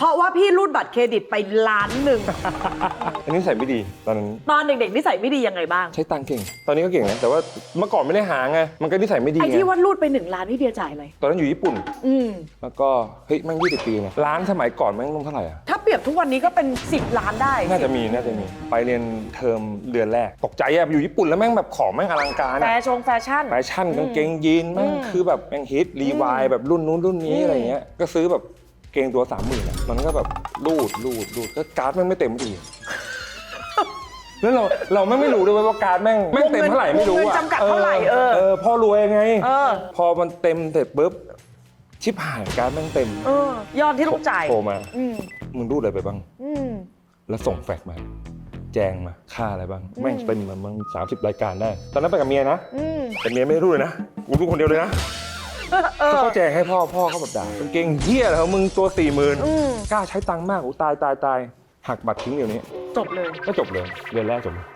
เพราะว่าพี่รูดบัตรเครดิตไปล้านหนึ่ง อันนี้ใส่ไม่ดีตอนนั้นตอนเด็กๆนิสัยไม่ดียังไงบ้าง ใช้ตังค์เก่ง ตอนนี้ก็เก่งนะแต่ว่าเมื่อก่อนไม่ได้หาไงมันก็นิสัยไม่ดีไอ้ไงที่ว่ารูดไปหนึ่งล้านพี่เบียร์จ่ายอะไรตอนนั้นอยู่ญี่ปุ่น อืม แล้วก็เฮ้ยแม่งยี่สิบปีนะร้านสมัยก่อนแม่งต้องเท่าไหร่อะถ้าเปรียบทุกวันนี้ก็เป็น 10 ล้านได้น่าจะมีน่าจะมีไปเรียนเทอมเดือนแรกตกใจอะอยู่ญี่ปุ่นแล้วแม่งแบบของแม่งอลังการแฟอะ ชงแฟชั่น แฟชั่นกางเกงยีนแม่งอืมคือแบบแม่งฮิตรีวายแบบรุ่นนู้นรุ่นนี้อืมอะไรเงี้ยก็ซื้อแบบ เกงตัวสามหมื่นมันก็แบบรูดรูดรูดก็การ์ดแม่งไม่เต็มทีแล้วเราเราแม่งไม่รู้ด้วยว่าการ์ดแม่งแม่งเต็มเท่าไหร่ไม่รู้วงเงิอะนจำกัดเท่าไหร่เออเออพ่อรวยไงเออพอมันเต็มเสร็จปุ๊บชิบหายการ์ดแม่งเต็มเออยอดที่ต้องจ่ายโทรมาอืมมึงรูดอะไรไปบ้างอืมแล้วส่งแฟกซ์มา แจงมาค่าอะไรบ้างอืมแม่งเต็มมันมันสามสิบรายการได้ ตอนนั้นไปกับเมียนะอืมแต่เมียไม่ได้รูดเลยนะกูรูดคนเดียวเลยนะ เออก็แจงให้พ่อพ่อเขาแบบด่ากางเกงเฮียเหรอมึงตัวสี่หมื่นอืม กล้าใช้ตังค์มากโอ้ตายตายตายหักบัตรทิ้งเดี๋ยวนี้จบเลย ก็จบเลยเดือนแรกจบเลย